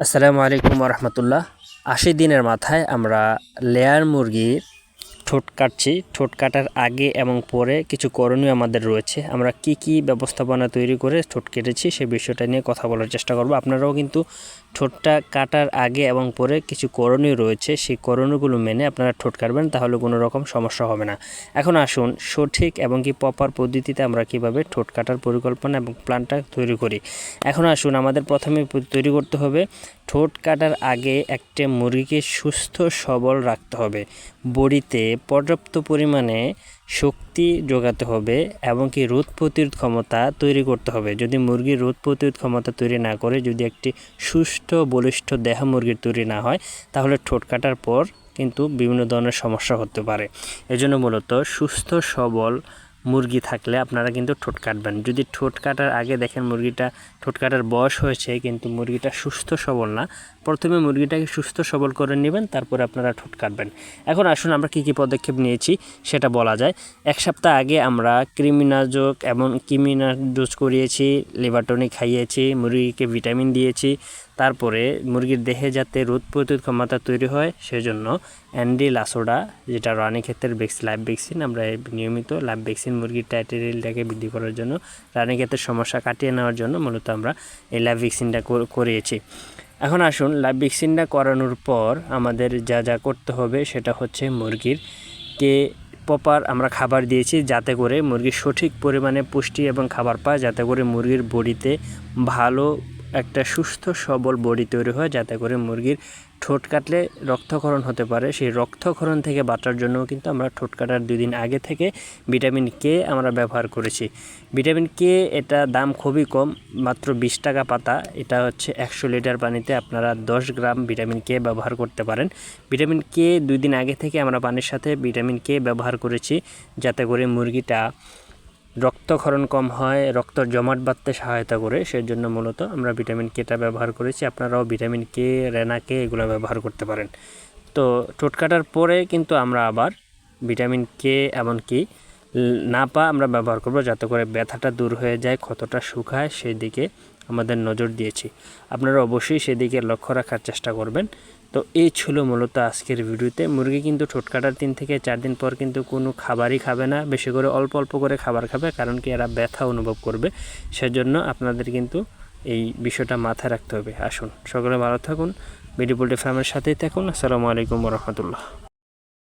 আসসালামু আলাইকুম রহমতুল্লাহ। আশি দিনের মাথায় আমরা লেয়ার মুরগির ঠোঁট কাটছি। ঠোঁট কাটার আগে এবং পরে কিছু করণীয় আমাদের রয়েছে। আমরা কি কি ব্যবস্থাপনা তৈরি করে ঠোঁট কেটেছি সেই বিষয়টা নিয়ে কথা বলার চেষ্টা করব। আপনারাও কিন্তু ঠোঁটটা কাটার আগে এবং পরে কিছু করণীয় রয়েছে। সেই করণীয়গুলো মেনে আপনারা ঠোঁট কাটবেন, তাহলে কোনো রকম সমস্যা হবে না। এখন আসুন, সঠিক এবং কি প্রপার পদ্ধতিতে আমরা কীভাবে ঠোঁট কাটার পরিকল্পনা এবং প্ল্যানটা তৈরি করি। এখন আসুন, আমাদের প্রথমে তৈরি করতে হবে ঠোঁট কাটার আগে একটা মুরগিকে সুস্থ সবল রাখতে হবে। বডিতে পর্যাপ্ত পরিমাণে শক্তি যোগাতে হবে এবং কি রোধ প্রতিরোধ ক্ষমতা তৈরি করতে হবে। যদি মুরগির রোধ প্রতিরোধ ক্ষমতা তৈরি না করে, যদি একটি সুস্থ, বলিষ্ঠ দেহ মুরগির তৈরি না হয়, তাহলে ঠোঁট কাটার পর কিন্তু বিভিন্ন ধরনের সমস্যা হতে পারে। এজন্য মূলত সুস্থ, সবল মুরগি থাকলে আপনারা কিন্তু ঠোঁট কাটবেন। যদি ঠোঁট কাটার আগে দেখেন মুরগিটা ঠোঁট কাটার বয়স হয়েছে, কিন্তু মুরগিটা সুস্থ সবল না, প্রথমে মুরগিটাকে সুস্থ সবল করে নেবেন, তারপরে আপনারা ঠোঁট কাটবেন। এখন আসুন আমরা কী কী পদক্ষেপ নিয়েছি সেটা বলা যায়। এক সপ্তাহ আগে আমরা ক্রিমিনাজক এবং কিমিনার ডোজ করিয়েছি লিভারটনিক খাইয়েছি, মুরগিকে ভিটামিন দিয়েছি, তারপরে মুরগির দেহে যাতে রোদ প্রতিরোধ ক্ষমতা তৈরি হয়, সেজন্য অ্যান্ডি লাসোডা যেটা রানী ক্ষেত্রের ভ্যাকসিন লাইভ ভ্যাকসিন আমরা নিয়মিত লাইভ ভ্যাকসিন মুরগির টাইটেরিলটাকে বৃদ্ধি করার জন্য রানী ক্ষেত্রের সমস্যা কাটিয়ে নেওয়ার জন্য মূলত আমরা এই লাইভ ভ্যাকসিনটা করিয়েছি এখন আসুন লাইভ ভ্যাকসিনটা করানোর পর আমাদের যা যা করতে হবে সেটা হচ্ছে মুরগির কে প্রপার আমরা খাবার দিয়েছি যাতে করে মুরগির সঠিক পরিমাণে পুষ্টি এবং খাবার পায়, যাতে করে মুরগির বডিতে ভালো একটা সুস্থ, সবল বডি তৈরি হয় যাতে করে মুরগির ঠোঁট কাটলে রক্তক্ষরণ হতে পারে। সেই রক্তক্ষরণ থেকে বাঁচার জন্য কিন্তু আমরা ঠোঁট কাটার দুই দিন আগে থেকে ভিটামিন কে আমরা ব্যবহার করেছি। ভিটামিন কে এটা দাম খুবই কম, মাত্র বিশ টাকা পাতা। এটা হচ্ছে একশো লিটার পানিতে আপনারা দশ গ্রাম ভিটামিন কে ব্যবহার করতে পারেন। ভিটামিন কে দুই দিন আগে থেকে আমরা পানির সাথে ভিটামিন কে ব্যবহার করেছি যাতে করে মুরগিটা রক্তক্ষরণ কম হয়, রক্ত জমাট বাঁধতে সহায়তা করে, সেজন্য মূলত আমরা ভিটামিন কেটা ব্যবহার করেছি। আপনারাও ভিটামিন কে রেনা কে এগুলো ব্যবহার করতে পারেন। তো ঠোঁট কাটার পরে কিন্তু আমরা আবার ভিটামিন কে এমনকি না পা আমরা ব্যবহার করব, যাতে করে ব্যথাটা দূর হয়ে যায়, ক্ষতটা শুকায় সেই দিকে আমাদের নজর দিয়েছি। আপনারা অবশ্যই সেদিকে লক্ষ্য রাখার চেষ্টা করবেন। তো এই ছিল মূলত আজকের ভিডিওতে। মুরগি কিন্তু ঠোঁট কাটার তিন থেকে চার দিন পর কিন্তু কোনো খাবারই খাবে না। বেশি করে অল্প অল্প করে খাবার খাবে, কারণ কি এরা ব্যথা অনুভব করবে। সেজন্য আপনাদের কিন্তু এই বিষয়টা মাথায় রাখতে হবে। আসুন, সকলে ভালো থাকুন। বিডি পোল্ট্রি ফার্মের সাথেই থাকুন। আসসালামু আলাইকুম রহমতুল্লাহ।